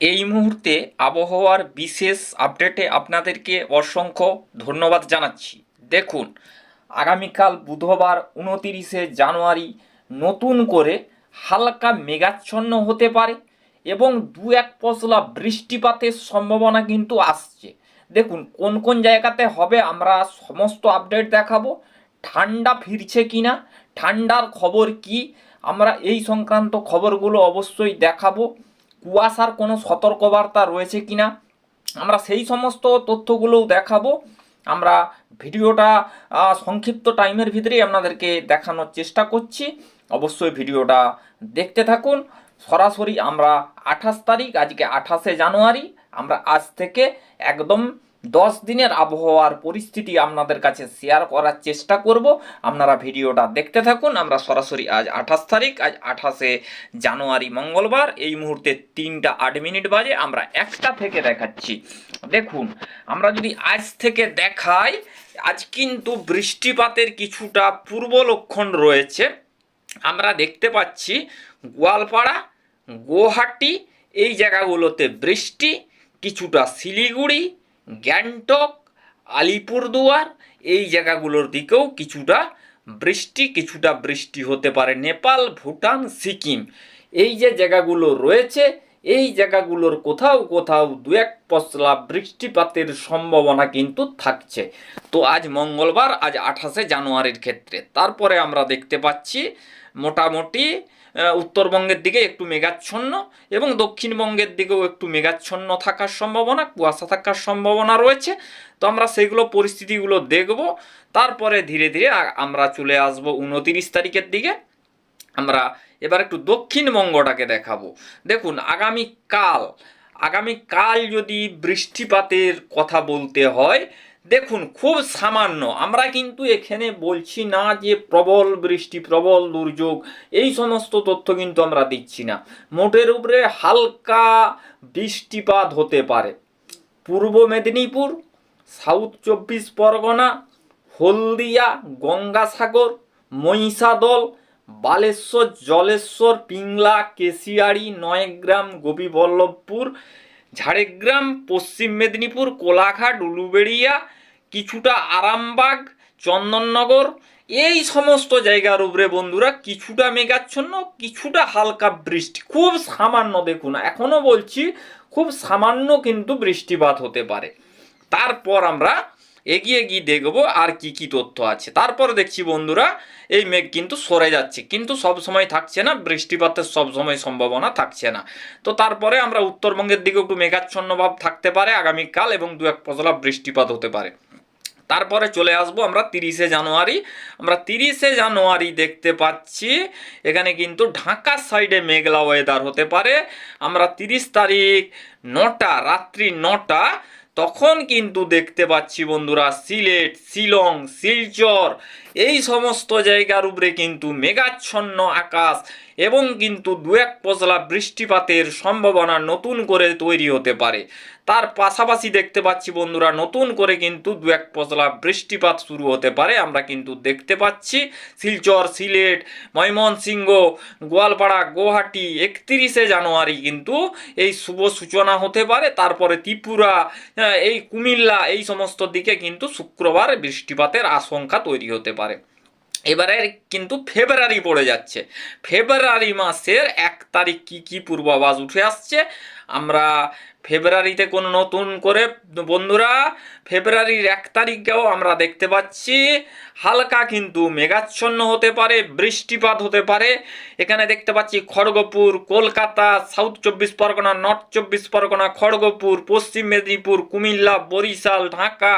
এই মুহূর্তে আবহাওয়ার বিশেষ আপডেটে আপনাদেরকে অসংখ্য ধন্যবাদ জানাচ্ছি। দেখুন, আগামীকাল বুধবার উনতিরিশে জানুয়ারি নতুন করে হালকা মেঘাচ্ছন্ন হতে পারে এবং দু এক পশলা বৃষ্টিপাতের সম্ভাবনা কিন্তু আসছে। দেখুন, কোন কোন জায়গাতে হবে আমরা সমস্ত আপডেট দেখাবো। ঠান্ডা ফিরছে কিনা, ঠান্ডার খবর কি, আমরা এই সংক্রান্ত খবরগুলো অবশ্যই দেখাবো। কুয়াশার কোনো সতর্কবার্তা রয়েছে কি না আমরা সেই সমস্ত তথ্যগুলোও দেখাবো। আমরা ভিডিওটা সংক্ষিপ্ত টাইমের ভিতরেই আপনাদেরকে দেখানোর চেষ্টা করছি। অবশ্যই ভিডিওটা দেখতে থাকুন। সরাসরি আমরা আঠাশ তারিখ, আজকে আঠাশে জানুয়ারি, আমরা আজ থেকে একদম দশ দিনের আবহাওয়ার পরিস্থিতি আপনাদের কাছে শেয়ার করার চেষ্টা করব। আপনারা ভিডিওটা দেখতে থাকুন। আমরা সরাসরি আজ আঠাশ তারিখ, আজ আঠাশে জানুয়ারি মঙ্গলবার। এই মুহূর্তে তিনটা আট মিনিট বাজে। আমরা একটা থেকে দেখাচ্ছি। দেখুন, আমরা যদি আজ থেকে দেখাই, আজ কিন্তু বৃষ্টিপাতের কিছুটা পূর্ব লক্ষণ রয়েছে। আমরা দেখতে পাচ্ছি গোয়ালপাড়া, গুয়াহাটি, এই জায়গাগুলোতে বৃষ্টি, কিছুটা শিলিগুড়ি গ্যাংটক, আলিপুরদুয়ার, এই জায়গাগুলোর দিকেও কিছুটা বৃষ্টি কিছুটা বৃষ্টি হতে পারে। নেপাল, ভুটান, সিকিম, এই যে জায়গাগুলো রয়েছে, এই জায়গাগুলোর কোথাও কোথাও দু এক পশলা বৃষ্টিপাতের সম্ভাবনা কিন্তু থাকছে। তো আজ মঙ্গলবার, আজ আঠাশে জানুয়ারির ক্ষেত্রে। তারপরে আমরা দেখতে পাচ্ছি, মোটামুটি উত্তরবঙ্গের দিকে একটু মেঘাচ্ছন্ন এবং দক্ষিণবঙ্গের দিকেও একটু মেঘাচ্ছন্ন থাকার সম্ভাবনা, কুয়াশা থাকার সম্ভাবনা রয়েছে। তো আমরা সেগুলো পরিস্থিতিগুলো দেখব। তারপরে ধীরে ধীরে আমরা চলে আসব উনতিরিশ তারিখের দিকে। আমরা এবার একটু দক্ষিণবঙ্গটাকে দেখাবো। দেখুন, আগামীকাল আগামীকাল যদি বৃষ্টিপাতের কথা বলতে হয় দেখুন, খুব সামান্য। আমরা কিন্তু এখানে বলছি না যে প্রবল বৃষ্টি, প্রবল দুর্যোগ, এই সমস্ত তথ্য কিন্তু আমরা দিচ্ছি না। মোটের উপরে হালকা বৃষ্টিপাত হতে পারে। পূর্ব মেদিনীপুর, সাউথ চব্বিশ পরগনা, হলদিয়া, গঙ্গাসাগর, মহিষাদল, বালেশ্বর, জলেশ্বর, পিংলা, কেশিয়াড়ি, নয়গ্রাম, গোপীবল্লভপুর, ঝাড়গ্রাম, পশ্চিম মেদিনীপুর, কোলাঘাট, উলুবেড়িয়া কিছুটা আরামবাগ, চন্দননগর, এই সমস্ত জায়গার উপরে বন্ধুরা কিছুটা মেঘাচ্ছন্ন, কিছুটা হালকা বৃষ্টি। খুব সামান্য দেখুন, এখনও বলছি খুব সামান্য কিন্তু বৃষ্টিপাত হতে পারে। তারপর আমরা এগিয়ে গিয়ে দেখব আর কি কি তথ্য আছে। তারপর দেখছি বন্ধুরা, এই মেঘ কিন্তু সরে যাচ্ছে, কিন্তু সব সময় থাকছে না, বৃষ্টিপাতের সব সময় সম্ভাবনা থাকছে না। তো তারপরে আমরা উত্তরবঙ্গের দিকে একটু মেঘাচ্ছন্ন ভাব থাকতে পারে আগামীকাল এবং দু এক পশলা বৃষ্টিপাত হতে পারে। তারপরে চলে আসব আমরা তিরিশে জানুয়ারি। আমরা তিরিশে জানুয়ারি দেখতে পাচ্ছি, এখানে কিন্তু ঢাকার সাইডে মেঘলা ওয়েদার হতে পারে। আমরা তিরিশ তারিখ নটা, রাত্রি নটা, তখন কিন্তু দেখতে পাচ্ছি বন্ধুরা সিলেট, শিলং, শিলচর, এই সমস্ত জায়গার উপরে কিন্তু মেঘাচ্ছন্ন আকাশ। এবং কিন্তু দু এক পশলা বৃষ্টিপাতের সম্ভাবনা নতুন করে তৈরি হতে পারে। তার পাশাপাশি দেখতে পাচ্ছি বন্ধুরা, নতুন করে কিন্তু দু এক পশলা বৃষ্টিপাত শুরু হতে পারে। আমরা কিন্তু দেখতে পাচ্ছি শিলচর, সিলেট, ময়মনসিংহ, গোয়ালপাড়া, গুয়াহাটি একত্রিশে জানুয়ারি কিন্তু এই শুভ সূচনা হতে পারে। তারপরে ত্রিপুরা এই কুমিল্লা, এই সমস্ত দিকে কিন্তু শুক্রবার বৃষ্টিপাতের আশঙ্কা তৈরি হতে পারে। এবারে কিন্তু ফেব্রুয়ারি পড়ে যাচ্ছে। ফেব্রুয়ারি মাসের এক তারিখ কি কি পূর্বাভাস উঠে আসছে? আমরা ফেব্রুয়ারিতে কোনো নতুন করে বন্ধুরা, ফেব্রুয়ারির এক তারিখেও আমরা দেখতে পাচ্ছি, হালকা কিন্তু মেঘাচ্ছন্ন হতে পারে, বৃষ্টিপাত হতে পারে। এখানে দেখতে পাচ্ছি খড়গপুর, কলকাতা সাউথ চব্বিশ পরগনা নর্থ চব্বিশ পরগনা, খড়গপুর, পশ্চিম মেদিনীপুর, কুমিল্লা, বরিশাল, ঢাকা,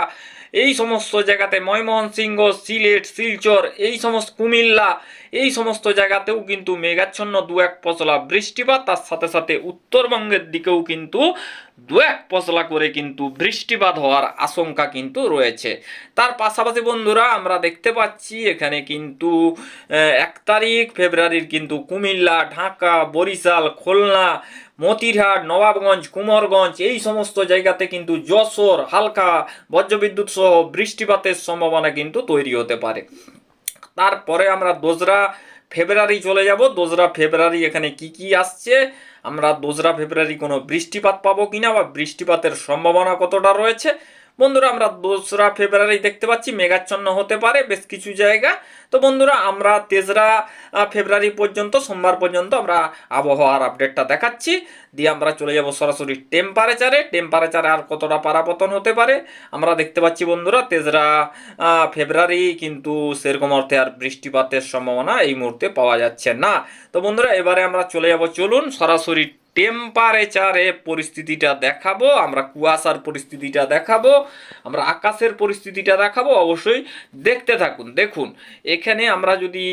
এই সমস্ত জায়গাতে ময়মনসিংহ, সিলেট, শিলচর, এই সমস্ত কুমিল্লা, এই সমস্ত জায়গাতেও কিন্তু মেঘাচ্ছন্ন দু এক পশলা বৃষ্টিপাত, তার সাথে সাথে উত্তরবঙ্গের দিকেও কিন্তু দু এক পশলা করে কিন্তু বৃষ্টিপাত হওয়ার আশঙ্কা কিন্তু রয়েছে। তার পাশাপাশি বন্ধুরা আমরা দেখতে পাচ্ছি এখানে কিন্তু এক তারিখ ফেব্রুয়ারির কিন্তু কুমিল্লা, ঢাকা, বরিশাল, খুলনা, মতিরহাট, নবাবগঞ্জ, কুমারগঞ্জ এই সমস্ত জায়গাতে কিন্তু যশোর, হালকা বজ্রবিদ্যুৎ সহ বৃষ্টিপাতের সম্ভাবনা কিন্তু তৈরি হতে পারে। তারপরে আমরা দোসরা ফেব্রুয়ারি চলে যাব। দোসরা ফেব্রুয়ারি এখানে কি কি আসছে? আমরা দোসরা ফেব্রুয়ারি কোনো বৃষ্টিপাত পাবো কিনা বা বৃষ্টিপাতের সম্ভাবনা কতটা রয়েছে বন্ধুরা, আমরা দোসরা ফেব্রুয়ারি দেখতে পাচ্ছি, মেঘাচ্ছন্ন হতে পারে, বেশ কিছু জায়গা। তো বন্ধুরা, আমরা তেসরা ফেব্রুয়ারি পর্যন্ত, সোমবার পর্যন্ত আমরা আবহাওয়ার আপডেটটা দেখাচ্ছি। দিয়ে আমরা চলে যাব সরাসরি টেম্পারেচারে টেম্পারেচারে আর কতটা পারাপতন হতে পারে, আমরা দেখতে পাচ্ছি বন্ধুরা, তেসরা ফেব্রুয়ারি কিন্তু সেরকম অর্থে আর বৃষ্টিপাতের সম্ভাবনা এই মুহূর্তে পাওয়া যাচ্ছে না। তো বন্ধুরা, এবারে আমরা চলে যাব, চলুন সরাসরি টেম্পারেচারে পরিস্থিতিটা দেখাবো, আমরা কুয়াশার পরিস্থিতিটা দেখাবো, আমরা আকাশের পরিস্থিতিটা দেখাবো, অবশ্যই দেখতে থাকুন। দেখুন, এখানে আমরা যদি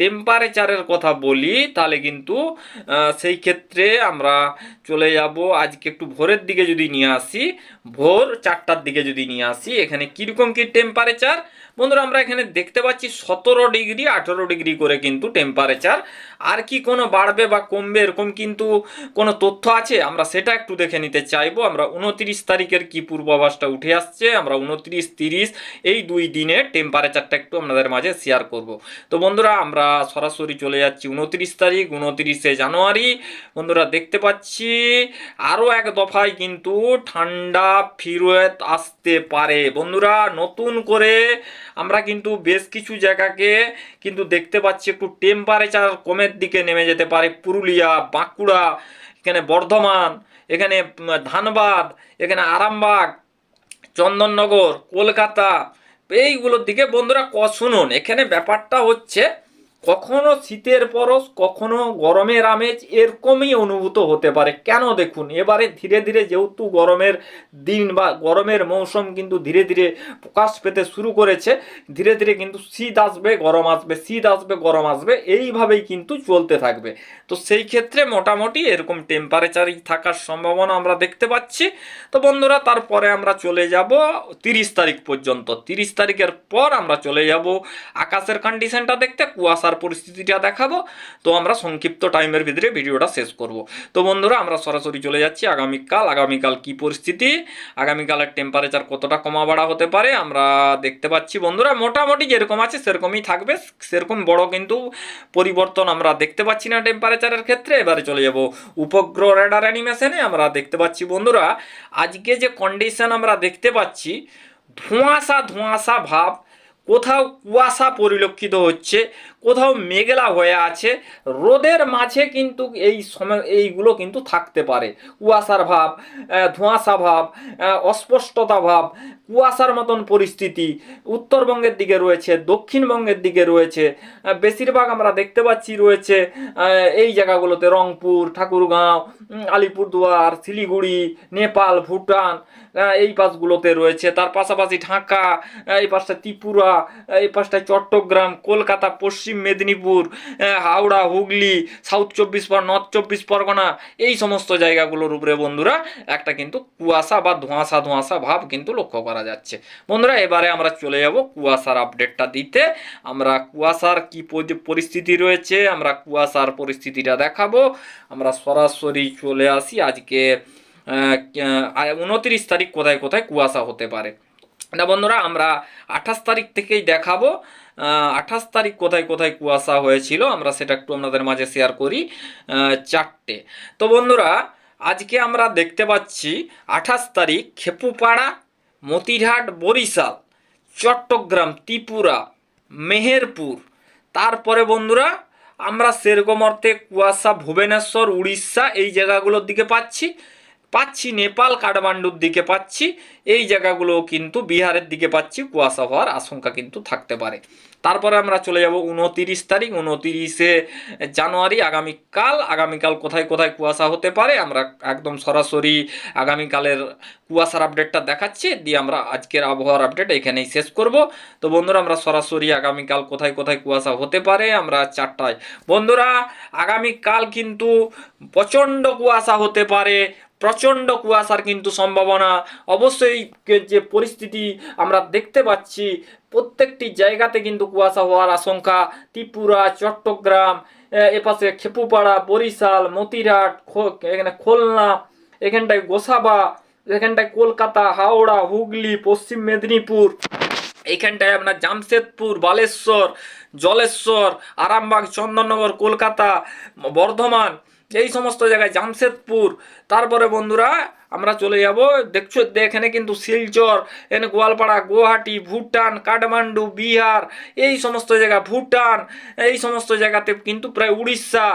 টেম্পারেচারের কথা বলি, তাহলে কিন্তু সেই ক্ষেত্রে আমরা চলে যাব, আজকে একটু ভোরের দিকে যদি নিয়ে আসি, ভোর চারটার দিকে যদি নিয়ে আসি, এখানে কীরকম কী টেম্পারেচার বন্ধুরা, আমরা এখানে দেখতে পাচ্ছি সতেরো ডিগ্রি, আঠেরো ডিগ্রি করে কিন্তু টেম্পারেচার আর কি কোনো বাড়বে বা কমবে, এরকম কিন্তু কোনো তথ্য আছে? আমরা সেটা একটু দেখে নিতে চাইব। আমরা উনত্রিশ তারিখের কি পূর্বাভাসটা উঠে আসছে? আমরা উনত্রিশ তিরিশ এই দুই দিনে টেম্পারেচারটা একটু আপনাদের মাঝে শেয়ার করব। তো বন্ধুরা, আমরা সরাসরি চলে যাচ্ছি উনত্রিশ তারিখ, উনত্রিশে জানুয়ারি। বন্ধুরা, দেখতে পাচ্ছি আরও এক দফায় কিন্তু ঠান্ডা ফিরত আসতে পারে। বন্ধুরা, নতুন করে আমরা কিন্তু বেশ কিছু জায়গাকে কিন্তু দেখতে পাচ্ছি। একটু টেম্পারেচার কমের দিকে নেমে যেতে পারে। পুরুলিয়া, বাঁকুড়া এখানে বর্ধমান, এখানে ধানবাদ, এখানে আরামবাগ, চন্দননগর, কলকাতা, এইগুলোর দিকে বন্ধুরা ক শুনুন। এখানে ব্যাপারটা হচ্ছে কখনো শীতের পরশ, কখনো গরমের আমেজ এরকমই অনুভূত হতে পারে। কেন দেখুন, এবারে ধীরে ধীরে যেহেতু গরমের দিন বা গরমের মৌসুম কিন্তু ধীরে ধীরে প্রকাশ পেতে শুরু করেছে, ধীরে ধীরে কিন্তু শীত আসবে, গরম আসবে, শীত আসবে, গরম আসবে, এইভাবেই কিন্তু চলতে থাকবে। তো সেই ক্ষেত্রে মোটামুটি এরকম টেম্পারেচারই থাকার সম্ভাবনা আমরা দেখতে পাচ্ছি। তো বন্ধুরা, তারপরে আমরা চলে যাব তিরিশ তারিখ পর্যন্ত। তিরিশ তারিখের পর আমরা চলে যাব। আকাশের কন্ডিশনটা দেখতে, কুয়াশার পরিস্থিতিটা দেখাবো। তো আমরা সংক্ষিপ্ত টাইমের ভিতরে ভিডিওটা শেষ করব। তো বন্ধুরা, আমরা সরাসরি চলে যাচ্ছি আগামীকাল। আগামীকাল কি পরিস্থিতি? আগামীকালের টেম্পারেচার কতটা কমা বাড়া হতে পারে? আমরা দেখতে পাচ্ছি বন্ধুরা, মোটামুটি যেরকম আছে সেরকমই থাকবে। সেরকম বড় কিন্তু পরিবর্তন আমরা দেখতে পাচ্ছি না টেম্পারেচারের ক্ষেত্রে। এবারে চলে যাব উপগ্রহ রেডার অ্যানিমেশনে আমরা দেখতে পাচ্ছি বন্ধুরা, আজকে যে কন্ডিশন আমরা দেখতে পাচ্ছি, ধোঁয়াশা ধোঁয়াশা ভাব, কোথাও কুয়াশা পরিলক্ষিত হচ্ছে। কোথাও মেঘলা হয়ে আছে, রোদের মাঝে কিন্তু এই সময়, এইগুলো কিন্তু থাকতে পারে। কুয়াশার ভাব ধোঁয়াশা ভাব অস্পষ্টতা ভাব, কুয়াশার মতন পরিস্থিতি। উত্তরবঙ্গের দিকে রয়েছে, দক্ষিণবঙ্গের দিকে রয়েছে বেশিরভাগ আমরা দেখতে পাচ্ছি রয়েছে এই জায়গাগুলোতে রংপুর, ঠাকুরগাঁও আলিপুরদুয়ার, শিলিগুড়ি, নেপাল, ভুটান এই পাশগুলোতে রয়েছে। তার পাশাপাশি ঢাকা এই পাশটা ত্রিপুরা এই পাশটায় চট্টগ্রাম, কলকাতা, পশ্চিম মেদিনীপুর হাওড়া, হুগলি সাউথ চব্বিশ পর নর্থ চব্বিশ পরগনা, এই সমস্ত জায়গাগুলোর উপরে বন্ধুরা একটা কিন্তু কুয়াশা বা ধোঁয়াশা ধোঁয়াশা ভাব কিন্তু লক্ষ্য করা যাচ্ছে। বন্ধুরা, এবারে আমরা চলে যাব কুয়াশার আপডেটটা দিতে। আমরা কুয়াশার কি পরিস্থিতি রয়েছে, আমরা কুয়াশার পরিস্থিতিটা দেখাবো। আমরা সরাসরি চলে আসি আজকে উনত্রিশ তারিখ কোথায় কোথায় কুয়াশা হতে পারে। না বন্ধুরা, আমরা আঠাশ তারিখ থেকেই দেখাবো। আঠাশ তারিখ কোথায় কোথায় কুয়াশা হয়েছিল, আমরা সেটা একটু আপনাদের মাঝে শেয়ার করি চারটে। তো বন্ধুরা, আজকে আমরা দেখতে পাচ্ছি আঠাশ তারিখ খেপুপাড়া, মতিরহাট, বরিশাল, চট্টগ্রাম, ত্রিপুরা, মেহেরপুর। তারপরে বন্ধুরা, আমরা সেরকম অর্থে কুয়াশা, ভুবনেশ্বর, উড়িষ্যা এই জায়গাগুলোর দিকে পাচ্ছি। পাচ্ছি নেপাল, কাঠমান্ডুর দিকে পাচ্ছি। এই জায়গাগুলো কিন্তু বিহারের দিকে পাচ্ছি, কুয়াশা হওয়ার আশঙ্কা কিন্তু থাকতে পারে। তারপরে আমরা চলে যাব উনতিরিশ তারিখ, উনতিরিশে জানুয়ারি, আগামীকাল। আগামীকাল কোথায় কোথায় কুয়াশা হতে পারে, আমরা একদম সরাসরি আগামীকালের কুয়াশার আপডেটটা দেখাচ্ছি, দিয়ে আমরা আজকের আবহাওয়ার আপডেট এখানেই শেষ করব। তো বন্ধুরা, আমরা সরাসরি আগামীকাল কোথায় কোথায় কুয়াশা হতে পারে, আমরা চারটায়। বন্ধুরা, আগামীকাল কিন্তু প্রচণ্ড কুয়াশা হতে পারে প্রচণ্ড কুয়াশার কিন্তু সম্ভাবনা। অবশ্যই যে পরিস্থিতি আমরা দেখতে পাচ্ছি, প্রত্যেকটি জায়গাতে কিন্তু কুয়াশা হওয়ার আশঙ্কা। ত্রিপুরা, চট্টগ্রাম এপাশে খেপুপাড়া, বরিশাল, মতিরহাট, খো- এখানে খুলনা, এখানটায় গোসাবা, এখানটায় কলকাতা, হাওড়া, হুগলি, পশ্চিম মেদিনীপুর এইখানটায় আপনার জামশেদপুর, বালেশ্বর, জলেশ্বর, আরামবাগ, চন্দননগর, কলকাতা, বর্ধমান এই সমস্ত জায়গায় জামশেদপুর। তারপরে বন্ধুরা আমরা চলে যাব। দেখছ এখানে কিন্তু শিলচর, এখানে গোয়ালপাড়া, গুয়াহাটি, ভুটান, কাঠমান্ডু, বিহার, এই সমস্ত জায়গা, ভুটান, এই সমস্ত জায়গাতে কিন্তু প্রায় উড়িষ্যা,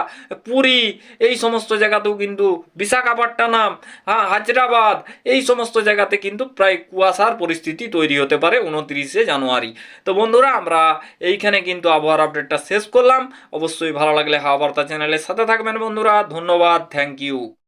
পুরী, এই সমস্ত জায়গাতেও কিন্তু বিশাখাপট্টনম হ্যাঁ হায়দ্রাবাদ, এই সমস্ত জায়গাতে কিন্তু প্রায় কুয়াশার পরিস্থিতি তৈরি হতে পারে উনত্রিশে জানুয়ারি। তো বন্ধুরা, আমরা এইখানে কিন্তু আবহাওয়ার আপডেটটা শেষ করলাম। অবশ্যই ভালো লাগলে হাওয়া বার্তা চ্যানেলের সাথে থাকবেন বন্ধুরা। ধন্যবাদ, থ্যাংক ইউ।